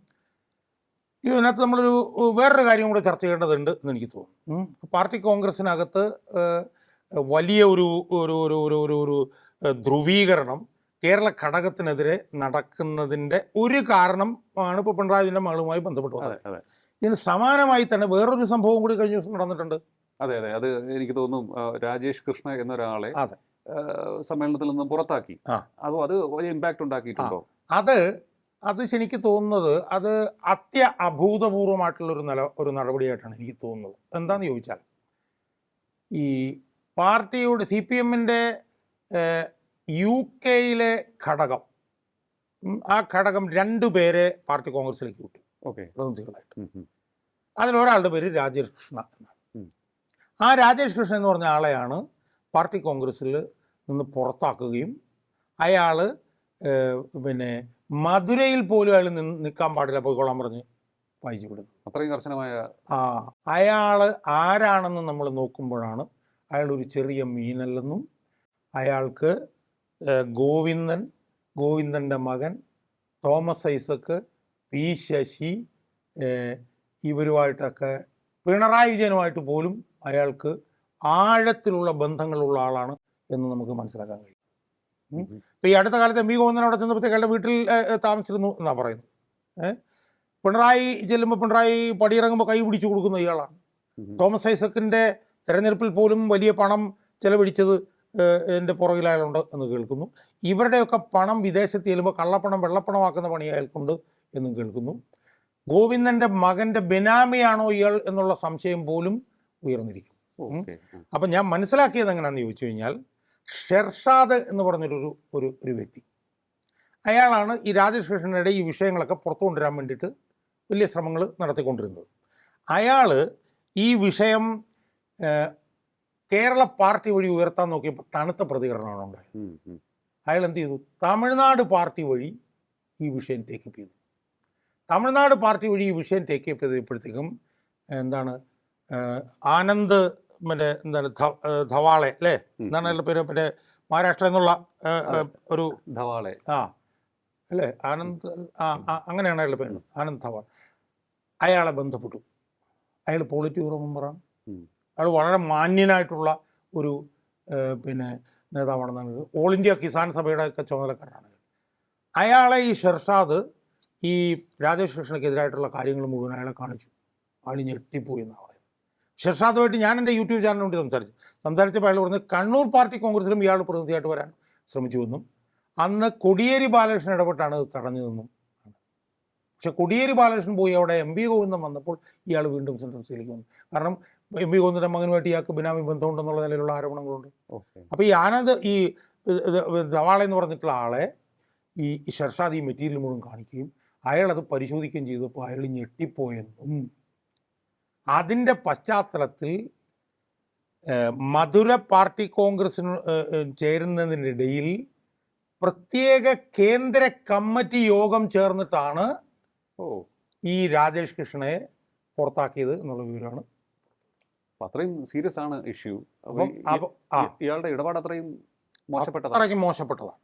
ഇതിനകത്ത് നമ്മളൊരു വേറൊരു കാര്യം കൂടെ ചർച്ച ചെയ്യേണ്ടതുണ്ട് എന്ന് എനിക്ക് തോന്നുന്നു. പാർട്ടി കോൺഗ്രസിനകത്ത് വലിയ ഒരു ഒരു ഒരു ഒരു ഒരു ഒരു ധ്രുവീകരണം കേരള ഘടകത്തിനെതിരെ നടക്കുന്നതിന്റെ ഒരു കാരണം ആണ് ഇപ്പോൾ പിണറായി വിജയന്റെ മകളുമായി ബന്ധപ്പെട്ട് വന്നത്. ഇതിന് സമാനമായി തന്നെ വേറൊരു സംഭവം കൂടി കഴിഞ്ഞ ദിവസം നടന്നിട്ടുണ്ട്. അതെ അതെ. അത് എനിക്ക് തോന്നുന്നു രാജേഷ് കൃഷ്ണ എന്നൊരാളെ സമ്മേളനത്തിൽ നിന്ന് പുറത്താക്കി. അതോ അത് വലിയ ഇമ്പാക്ട് ഉണ്ടാക്കിയിട്ടുണ്ടോ? അത് അത് എനിക്ക് തോന്നുന്നത് അത് അത്യ അഭൂതപൂർവമായിട്ടുള്ളൊരു നില ഒരു നടപടിയായിട്ടാണ് എനിക്ക് തോന്നുന്നത്. എന്താണെന്ന് ചോദിച്ചാൽ ഈ പാർട്ടിയുടെ സി പി എമ്മിന്റെ യു കെയിലെ ഘടകം ആ ഘടകം രണ്ടു പേരെ പാർട്ടി കോൺഗ്രസിലേക്ക് വിട്ടു. ഓക്കെ. പ്രതിനിധികളായിട്ട്. അതിലൊരാളുടെ പേര് രാജേഷ് കൃഷ്ണ എന്നാണ്. ആ രാജേഷ് കൃഷ്ണൻ എന്ന് പറഞ്ഞ ആളെയാണ് പാർട്ടി കോൺഗ്രസ്സിൽ നിന്ന് പുറത്താക്കുകയും അയാൾ പിന്നെ മധുരയിൽ പോലും അയാൾ നിന്ന് നിൽക്കാൻ പാടില്ല പോയിക്കോളാൻ പറഞ്ഞ് വായിച്ചു വിടുന്നത് അത്രയും കർശനമായ ആ അയാൾ ആരാണെന്ന് നമ്മൾ നോക്കുമ്പോഴാണ് അയാൾ ഒരു ചെറിയ മീനല്ലെന്നും അയാൾക്ക് ഗോവിന്ദൻ ഗോവിന്ദന്റെ മകൻ തോമസ് ഐസക്ക് പി ശശി ഇവരുമായിട്ടൊക്കെ പിണറായി വിജയനുമായിട്ട് പോലും അയാൾക്ക് ആഴത്തിലുള്ള ബന്ധങ്ങളുള്ള ആളാണ് എന്ന് നമുക്ക് മനസ്സിലാക്കാൻ കഴിയും. ഇപ്പം ഈ അടുത്ത കാലത്ത് എം വി ഗോവിന്ദൻ അവിടെ ചെന്നപ്പോഴത്തേക്ക് അയാളുടെ വീട്ടിൽ താമസിച്ചിരുന്നു എന്നാണ് പറയുന്നത്. പിണറായി ചെല്ലുമ്പോൾ പിണറായി പടിയിറങ്ങുമ്പോൾ കൈ പിടിച്ചു കൊടുക്കുന്ന ഇയാളാണ്. തോമസ് ഐസക്കിന്റെ തെരഞ്ഞെടുപ്പിൽ പോലും വലിയ പണം ചെലവഴിച്ചത് എന്റെ പുറകിൽ അയാളുണ്ട് എന്ന് കേൾക്കുന്നു. ഇവരുടെയൊക്കെ പണം വിദേശത്ത് ചെല്ലുമ്പോൾ കള്ളപ്പണം വെള്ളപ്പണമാക്കുന്ന പണി അയാൾക്കുണ്ട് എന്നും കേൾക്കുന്നു. ഗോവിന്ദന്റെ മകന്റെ ബെനാമിയാണോ ഇയാൾ എന്നുള്ള സംശയം പോലും ഉയർന്നിരിക്കും. അപ്പം ഞാൻ മനസ്സിലാക്കിയത് എങ്ങനെയാണെന്ന് ചോദിച്ചു കഴിഞ്ഞാൽ ഷെർഷാദ് എന്ന് പറഞ്ഞൊരു ഒരു ഒരു വ്യക്തി. അയാളാണ് ഈ രാജേഷ് കൃഷ്ണയുടെ ഈ വിഷയങ്ങളൊക്കെ പുറത്തു കൊണ്ടുവരാൻ വേണ്ടിയിട്ട് വലിയ ശ്രമങ്ങൾ നടത്തിക്കൊണ്ടിരുന്നത്. അയാൾ ഈ വിഷയം കേരള പാർട്ടി വഴി ഉയർത്താൻ നോക്കിയപ്പോൾ തണുത്ത പ്രതികരണമാണ് ഉണ്ടായത്. അയാൾ എന്ത് ചെയ്തു? തമിഴ്നാട് പാർട്ടി വഴി ഈ വിഷയം ടേക്കപ്പ് ചെയ്തു. തമിഴ്നാട് പാർട്ടി വഴി ഈ വിഷയം ടേക്കപ്പ് ചെയ്തപ്പോഴത്തേക്കും എന്താണ് ആനന്ദ് മറ്റേ എന്താണ് ധവാളെ അല്ലേ? എന്താണ് അതിന്റെ പേര് മറ്റേ മഹാരാഷ്ട്ര എന്നുള്ള ഒരു ധവാളെ. ആ അല്ലേ? ആനന്ദ് ആ അങ്ങനെയാണ് അയാളുടെ പേര്. ആനന്ദ് ധവാൾ അയാളെ ബന്ധപ്പെട്ടു. അയാൾ പോളിറ്റ് ബ്യൂറോ മെമ്പറാണ് അയാൾ വളരെ മാന്യനായിട്ടുള്ള ഒരു പിന്നെ നേതാവാണെന്നാണ്. ഓൾ ഇന്ത്യ കിസാൻ സഭയുടെ ഒക്കെ ചുമതലക്കാരനാണ് അയാളെ ഈ ഷെർഷാദ് ഈ രാജേഷ് കൃഷ്ണയ്ക്കെതിരായിട്ടുള്ള കാര്യങ്ങൾ മുഴുവൻ അയാളെ കാണിച്ചു. ആൾ ഞെട്ടിപ്പോയി എന്നാണ്. ഷെർഷാദുമായിട്ട് ഞാൻ എന്റെ യൂട്യൂബ് ചാനലിന് വേണ്ടി സംസാരിച്ചു. സംസാരിച്ചപ്പോൾ അയാൾ പറഞ്ഞു കണ്ണൂർ പാർട്ടി കോൺഗ്രസിലും ഇയാൾ പ്രതിനിധിയായിട്ട് വരാൻ ശ്രമിച്ചു ശ്രമിച്ചുവെന്നും അന്ന് കൊടിയേരി ബാലകൃഷ്ണൻ ഇടപെട്ടാണ് ഇത് തടഞ്ഞു നിന്നും പക്ഷെ കൊടിയേരി ബാലകൃഷ്ണൻ പോയി അവിടെ എം പി ഗോവിന്ദൻ വന്നപ്പോൾ ഇയാൾ വീണ്ടും സെൻട്രൽ സ്റ്റേറ്റിലേക്ക് വന്നു. കാരണം എം പി ഗോവിന്ദന്റെ മകനുമായിട്ട് ഇയാൾക്ക് ബിനാമി ബന്ധമുണ്ടെന്നുള്ള നിലയിലുള്ള ആരോപണങ്ങളുണ്ട്. അപ്പോൾ ഈ ആനന്ദ് ഈ സവാള എന്ന് പറഞ്ഞിട്ടുള്ള ആളെ ഈ ഷർഷാദ് ഈ മെറ്റീരിയൽ മുഴുവൻ കാണിക്കുകയും അയാളത് പരിശോധിക്കുകയും ചെയ്തപ്പോൾ അയാൾ ഞെട്ടിപ്പോയെന്നും അതിന്റെ പശ്ചാത്തലത്തിൽ മധുര പാർട്ടി കോൺഗ്രസിന് ഏഹ്, ചേരുന്നതിനിടയിൽ പ്രത്യേക കേന്ദ്ര കമ്മിറ്റി യോഗം ചേർന്നിട്ടാണ് ഓ. ഈ രാജേഷ് കൃഷ്ണയെ പുറത്താക്കിയത് എന്നുള്ള വിവരമാണ്. അത്രയും സീരിയസ് ആണ് ഇഷ്യൂ. ഇയാളുടെ ഇടപാട് അത്രയും മോശപ്പെട്ടതാണ് അത്രയ്ക്ക് മോശപ്പെട്ടതാണ്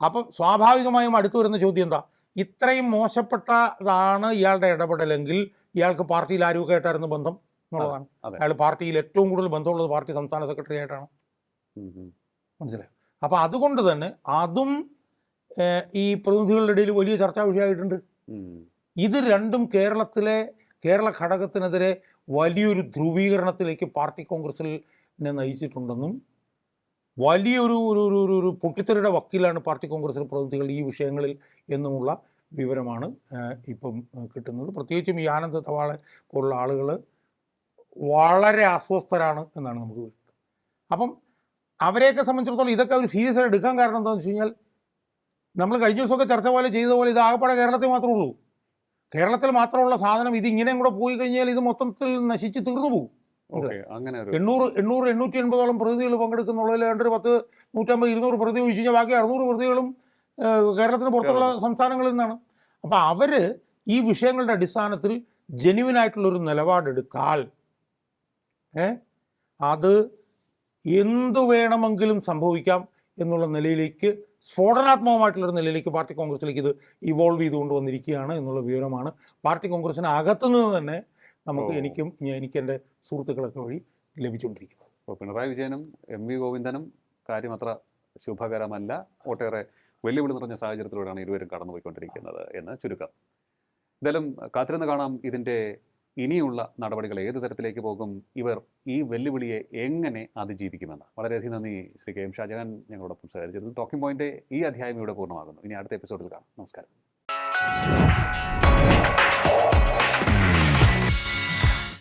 അപ്പം സ്വാഭാവികമായും അടുത്തു വരുന്ന ചോദ്യം എന്താ? ഇത്രയും മോശപ്പെട്ടതാണ് ഇയാളുടെ ഇടപെടലെങ്കിൽ ഇയാൾക്ക് പാർട്ടിയിൽ ആരുമൊക്കെ ആയിട്ടായിരുന്നു ബന്ധം എന്നുള്ളതാണ്. അയാൾ പാർട്ടിയിൽ ഏറ്റവും കൂടുതൽ ബന്ധമുള്ളത് പാർട്ടി സംസ്ഥാന സെക്രട്ടറി ആയിട്ടാണ്. മനസ്സിലായി? അപ്പോൾ അതുകൊണ്ട് തന്നെ അതും ഈ പ്രതിനിധികളുടെ ഇടയിൽ വലിയ ചർച്ചാ വിഷയമായിട്ടുണ്ട്. ഇത് രണ്ടും കേരളത്തിലെ കേരള ഘടകത്തിനെതിരെ വലിയൊരു ധ്രുവീകരണത്തിലേക്ക് പാർട്ടി കോൺഗ്രസിൽ നയിച്ചിട്ടുണ്ടെന്നും വലിയൊരു ഒരു ഒരു ഒരു ഒരു പൊട്ടിത്തെറിയുടെ വക്കീലാണ് പാർട്ടി കോൺഗ്രസിലെ പ്രതിനിധികൾ ഈ വിഷയങ്ങളിൽ എന്നുമുള്ള വിവരമാണ് ഇപ്പം കിട്ടുന്നത്. പ്രത്യേകിച്ചും ഈ ആനന്ദ തവാളെ പോലുള്ള ആളുകൾ വളരെ അസ്വസ്ഥരാണ് എന്നാണ് നമുക്ക് വരുന്നത് അപ്പം അവരെയൊക്കെ സംബന്ധിച്ചിടത്തോളം ഇതൊക്കെ അവർ സീരിയസ് ആയിട്ട് എടുക്കാൻ കാരണം എന്താണെന്ന് വെച്ച് കഴിഞ്ഞാൽ നമ്മൾ കഴിഞ്ഞ ദിവസമൊക്കെ ചർച്ച പോലെ ചെയ്ത പോലെ ഇത് ആകപ്പാടെ കേരളത്തിൽ മാത്രമേ ഉള്ളൂ. കേരളത്തിൽ മാത്രമുള്ള സാധനം ഇത് ഇങ്ങനെയും കൂടെ പോയി കഴിഞ്ഞാൽ ഇത് മൊത്തത്തിൽ നശിച്ച് തീർന്നു പോകും. അങ്ങനെ എണ്ണൂറ് എണ്ണൂറ് എണ്ണൂറ്റി എൺപതോളം പ്രതിനിധികൾ പങ്കെടുക്കുന്നുള്ളതിൽ രണ്ടൊരു ഒരു പത്ത് നൂറ്റമ്പത് ഇരുന്നൂറ് പ്രതി ഒഴിച്ച് കഴിഞ്ഞാൽ ബാക്കി അറുന്നൂറ് പ്രതികളും കേരളത്തിന് പുറത്തുള്ള സംസ്ഥാനങ്ങളിൽ നിന്നാണ്. അപ്പോൾ അവർ ഈ വിഷയങ്ങളുടെ അടിസ്ഥാനത്തിൽ ജെന്യുവനായിട്ടുള്ളൊരു നിലപാടെടുത്താൽ ഏ അത് എന്തു വേണമെങ്കിലും സംഭവിക്കാം എന്നുള്ള നിലയിലേക്ക് സ്ഫോടനാത്മകമായിട്ടുള്ളൊരു നിലയിലേക്ക് പാർട്ടി കോൺഗ്രസിലേക്ക് ഇത് ഇവോൾവ് ചെയ്തുകൊണ്ട് വന്നിരിക്കുകയാണ് എന്നുള്ള വിവരമാണ്. പാർട്ടി കോൺഗ്രസിന് അകത്തുനിന്ന് തന്നെ നമുക്ക് എനിക്കും എനിക്ക് എന്റെ സുഹൃത്തുക്കളൊക്കെ വഴി ലഭിച്ചുകൊണ്ടിരിക്കുന്നത് പിണറായി വിജയനും എം വി ഗോവിന്ദനും കാര്യം അത്ര ശുഭകരമല്ല. ഒട്ടേറെ വെല്ലുവിളി നിറഞ്ഞ സാഹചര്യത്തിലൂടെയാണ് ഇരുവരും കടന്നുപോയിക്കൊണ്ടിരിക്കുന്നത് എന്ന് ചുരുക്കം. എന്തായാലും കാത്തിരുന്ന് കാണാം ഇതിന്റെ ഇനിയുള്ള നടപടികൾ ഏത് തരത്തിലേക്ക് പോകും ഇവർ ഈ വെല്ലുവിളിയെ എങ്ങനെ അതിജീവിക്കുമെന്ന്. വളരെയധികം നന്ദി ശ്രീ കെ എം ഷാജഹാൻ ഞങ്ങളോടൊപ്പം സഹകരിച്ചിരുന്നു. ടോക്കിംഗ് പോയിന്റ് ഈ അധ്യായം ഇവിടെ പൂർണമാകുന്നു. ഇനി അടുത്ത എപ്പിസോഡിൽ കാണാം. നമസ്കാരം.